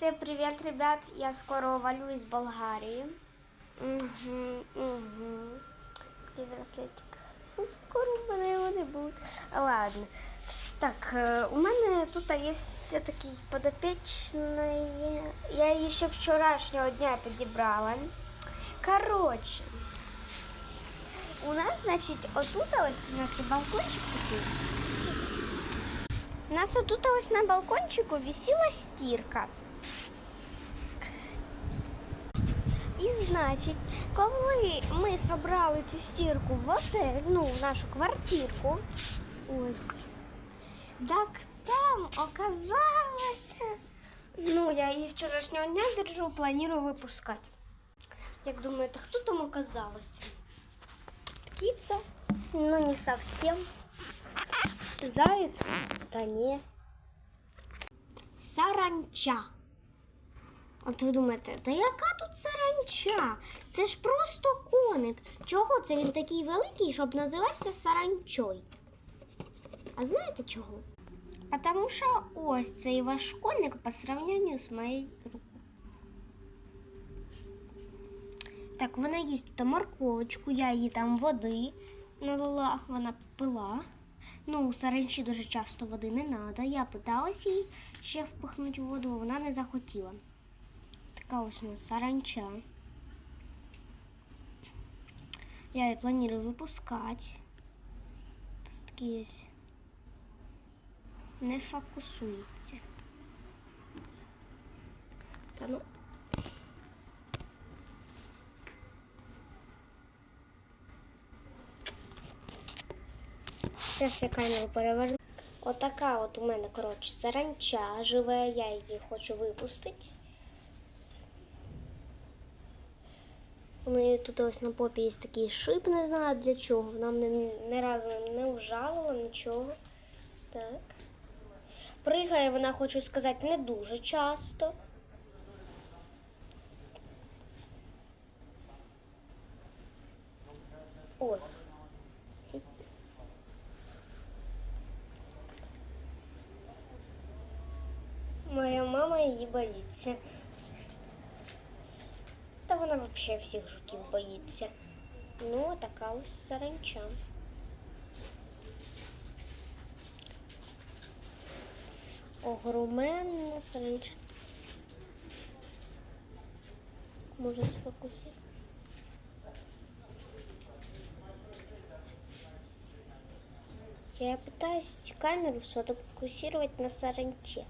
Всем привет, ребят! Я скоро валю из Болгарии. Угу, угу. Ну, скоро в мене його не буде. Ладно. Так, е, у мене тут є такий подопечний. Я її ще вчорашнього дня підібрала. Коротше, у нас, значить, отут ось у нас і балкончик такий. У нас отут ось на балкончику висіла стірка. І значить, коли ми собрали цю стірку в отель, ну, в нашу квартирку, ось, так там оказалося. Ну, я її вчорашнього дня держу, планую випускати. Як думаєте, хто там оказалося? Птиця? Ну, не совсем. Заяц? Та ні. Саранча. От ви думаєте, та яка тут саранча? Це ж просто коник. Чого це він такий великий, щоб називатися саранчою? А знаєте чого? Потому що ось цей ваш коник по сравнению з моєю рукою. Так, вона їсть тут морковочку, я їй там води налила, вона пила. Ну, саранчі дуже часто води не треба. Я питалась їй ще впихнути воду, вона не захотіла. Така ось у нас саранча. Я її планую випускати. Тут такий ось не фокусується. Та ну. Зараз я камеру переверну. Отака от у мене, коротше, саранча живе, я її хочу випустити. У неї тут ось на попі є такий шип, не знаю для чого. Вона мене ні разу не ужалила, нічого. Так. Пригає вона, хочу сказати, не дуже часто. Ой. Моя мама її боїться. Та вона взагалі всіх жуків боїться. Ну, така ось саранча. Огроменна саранча. Може сфокусуватися. Я пытаюсь камеру сфокусировать на саранче.